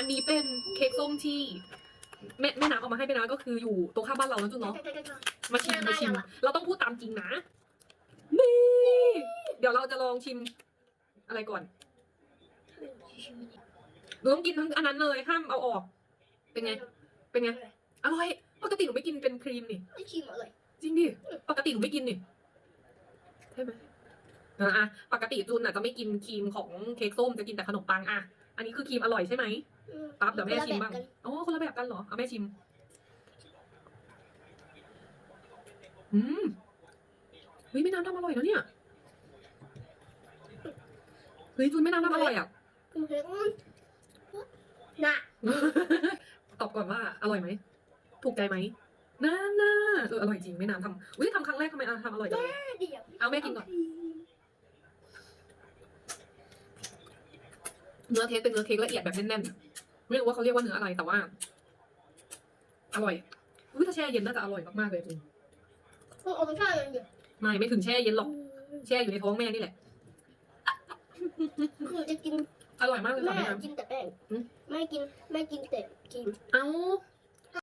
อันนี้เป็นเค้กส้มที่แม่แม่น้ำเอามาให้ไปนะก็คืออยู่ตรงข้ามบ้านเราแล้วจุนเนาะมาชิมมาชิม เราต้องพูดตามจริงนะนี่เดี๋ยวเราจะลองชิมอะไรก่อนหนูต้องกินทั้งอันนั้นเลยห้ามเอาออก เป็นไง เป็นไงอร่อยปกติหนูไม่กินเป็นครีมนี่ไม่ชิมอร่อยจริงดิปกติหนูไม่กินนี่ใช่ไหมอะอะปกติจูนอะจะไม่กินครีมของเค้กส้มจะกินแต่ขนมปังอะอันนี้คือครีมอร่อยใช่ไหม ปั๊บเดี๋ยวแม่ชิมบ้างอ๋อคนละแบบกันเหรอเอาแม่ชิม อืมเฮ้ยแม่น้ำทำอร่อยแล้วเนี่ยเฮ้ยจูนแม่น้ำทำอร่อยอะคุณเห็นน่ะตอบก่อนว่าอร่อยไหม ถูกใจไหมน่าน่าเอออร่อยจริงแม่น้ำทำอุ้ยทำครั้งแรกทำไมอะทำอร่อยจังเลยเดี๋ยวเอาแม่กินก่อนเนื้อเค้กเป็นเนื้อเค้กละเอียดแบบแน่นๆ ไม่รู้ว่าเขาเรียกว่าเนื้ออะไรแต่ว่า อร่อยอุ้ยถ้าแช่เย็นน่าจะอร่อยมากๆเลยจริงต้องเอาไปใช่เลยเดี๋ยวไม่ไม่ถึงแช่เย็นหรอกแช่อยู่ในท้องแม่นี่แหละคือจะกินอร่อยมากเลยแม่ค่ะแม่น้กินแต่แป้งอืมแม่กินแม่กินแต่กินำเอ้า